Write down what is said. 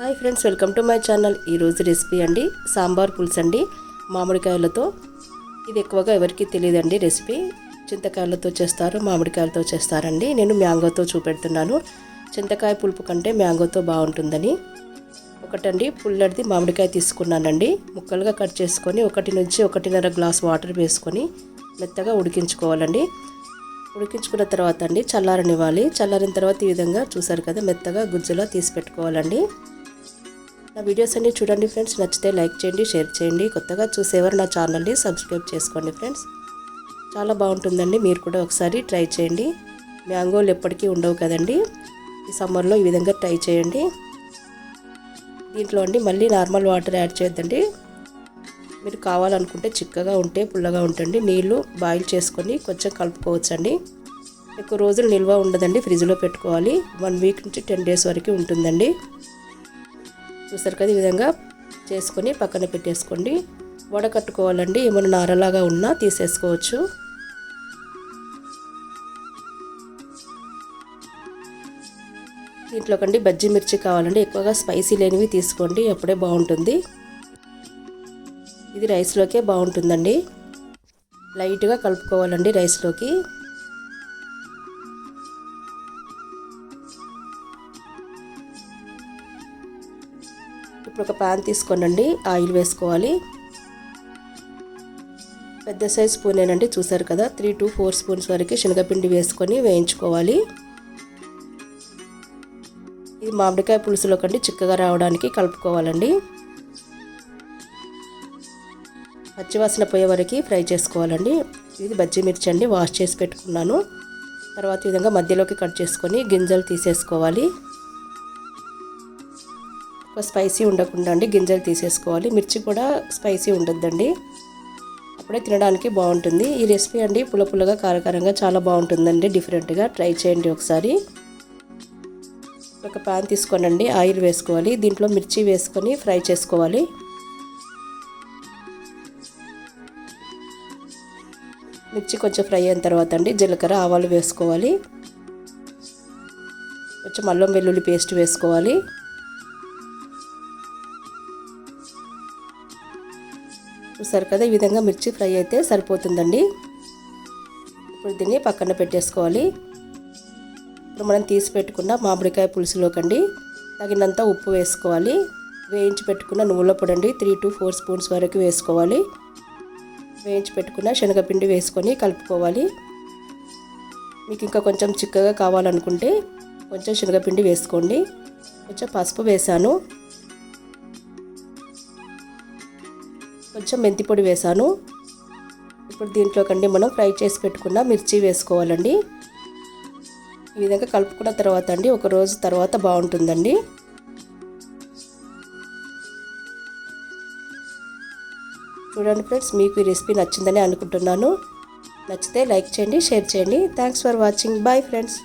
Hi friends welcome to my channel. ఈరోజు recipe అండి సాంబార్ పులుసు అండి మామిడికాయలతో. ఇది ఎక్కువగా ఎవరికి తెలియదండి రెసిపీ. చింతకాయలతో చేస్తారు మామిడికాయలతో చేస్తారండి. నేను మ్యాంగోతో చూపెడుతున్నాను. చింతకాయ పులుపు కంటే మ్యాంగోతో బాగుంటుందని. ఒకటండి పుల్లడిది మామిడికాయ తీసుకున్నానండి. ముక్కలుగా కట్ చేసుకొని ఒకటి నుంచి ఒకటిన్నర గ్లాస్ వాటర్ వేసుకొని మెత్తగా ఉడికించుకోవాలండి. ఉడికించుకున్న తర్వాత అండి చల్లారనివ్వాలి. చల్లారిన తర్వాత ఈ విధంగా చూసారు కదా మెత్తగా గుజ్జులా తీసి పెట్టుకోవాలండి. నా వీడియోస్ అన్ని చూడండి ఫ్రెండ్స్ నచ్చితే లైక్ చేయండి షేర్ చేయండి. కొత్తగా చూసేవారు నా ఛానల్ని సబ్స్క్రైబ్ చేసుకోండి ఫ్రెండ్స్ చాలా బాగుంటుందండి. మీరు కూడా ఒకసారి ట్రై చేయండి. మ్యాంగోలు ఎప్పటికీ ఉండవు కదండి. ఈ సమ్మర్లో ఈ విధంగా ట్రై చేయండి. దీంట్లో అండి మళ్ళీ నార్మల్ వాటర్ యాడ్ చేద్దండి మీరు కావాలనుకుంటే చిక్కగా ఉంటే పుల్లగా ఉంటుంది నీళ్ళు బాయిల్ చేసుకొని కొంచెం కలుపుకోవచ్చండి. ఎక్కువ రోజులు నిల్వ ఉండదండి. ఫ్రిడ్జ్లో పెట్టుకోవాలి. వన్ వీక్ నుంచి టెన్ డేస్ వరకు ఉంటుందండి. చూసారు కదా ఈ విధంగా చేసుకొని పక్కన పెట్టేసుకోండి. వడకట్టుకోవాలండి. ఏమైనా నారలాగా ఉన్నా తీసేసుకోవచ్చు. దీంట్లో కండి బజ్జీ మిర్చి కావాలండి. ఎక్కువగా స్పైసీ లేనివి తీసుకోండి. అప్పుడే బాగుంటుంది. ఇది రైస్లోకే బాగుంటుందండి. లైట్గా కలుపుకోవాలండి రైస్లోకి. ఇప్పుడు ఒక ప్యాన్ తీసుకోనండి ఆయిల్ వేసుకోవాలి. పెద్ద సైజ్ స్పూనేనండి చూసారు కదా? త్రీ టు ఫోర్ స్పూన్స్ వరకు శనగపిండి వేసుకొని వేయించుకోవాలి. ఇది మామిడికాయ పులుసులో కండి చిక్కగా రావడానికి కలుపుకోవాలండి. పచ్చివాసన పోయే వరకు ఫ్రై చేసుకోవాలండి. ఇది బజ్జీ మిర్చి అండి వాష్ చేసి పెట్టుకున్నాను. తర్వాత విధంగా మధ్యలోకి కట్ చేసుకొని గింజలు తీసేసుకోవాలి. స్పైసీ ఉండకుండా అండి గింజలు తీసేసుకోవాలి. మిర్చి కూడా స్పైసీ ఉండొద్దండి. అప్పుడే తినడానికి బాగుంటుంది. ఈ రెసిపీ అండి పుల్ల పుల్లగా కారకారంగా చాలా బాగుంటుందండి. డిఫరెంట్గా ట్రై చేయండి ఒకసారి. ఒక ప్యాన్ తీసుకోనండి. ఆయిల్ వేసుకోవాలి. దీంట్లో మిర్చి వేసుకొని ఫ్రై చేసుకోవాలి. మిర్చి కొంచెం ఫ్రై అయిన తర్వాత అండి జీలకర్ర ఆవాలు వేసుకోవాలి. కొంచెం అల్లం వెల్లుల్లి పేస్ట్ వేసుకోవాలి. చూసారు కదా ఈ విధంగా మిర్చి ఫ్రై అయితే సరిపోతుందండి. ఇప్పుడు దీన్ని పక్కన పెట్టేసుకోవాలి. ఇప్పుడు మనం తీసి పెట్టుకున్న మామిడికాయ పులుసులోకండి తగినంత ఉప్పు వేసుకోవాలి. వేయించి పెట్టుకున్న నువ్వుల పొడి అండి త్రీ టు ఫోర్ స్పూన్స్ వరకు వేసుకోవాలి. వేయించి పెట్టుకున్న శనగపిండి వేసుకొని కలుపుకోవాలి. మీకు ఇంకా కొంచెం చిక్కగా కావాలనుకుంటే కొంచెం శనగపిండి వేసుకోండి. కొంచెం పసుపు వేసాను కొంచెం మెంతి పొడి వేసాను. ఇప్పుడు దీంట్లో కండి మనం ఫ్రై చేసి పెట్టుకున్న మిర్చి వేసుకోవాలండి. ఈ విధంగా కలుపుకున్న తర్వాత అండి ఒక రోజు తర్వాత బాగుంటుందండి. చూడండి ఫ్రెండ్స్ మీకు ఈ రెసిపీ నచ్చిందని అనుకుంటున్నాను. నచ్చితే లైక్ చేయండి షేర్ చేయండి. Thanks for watching bye friends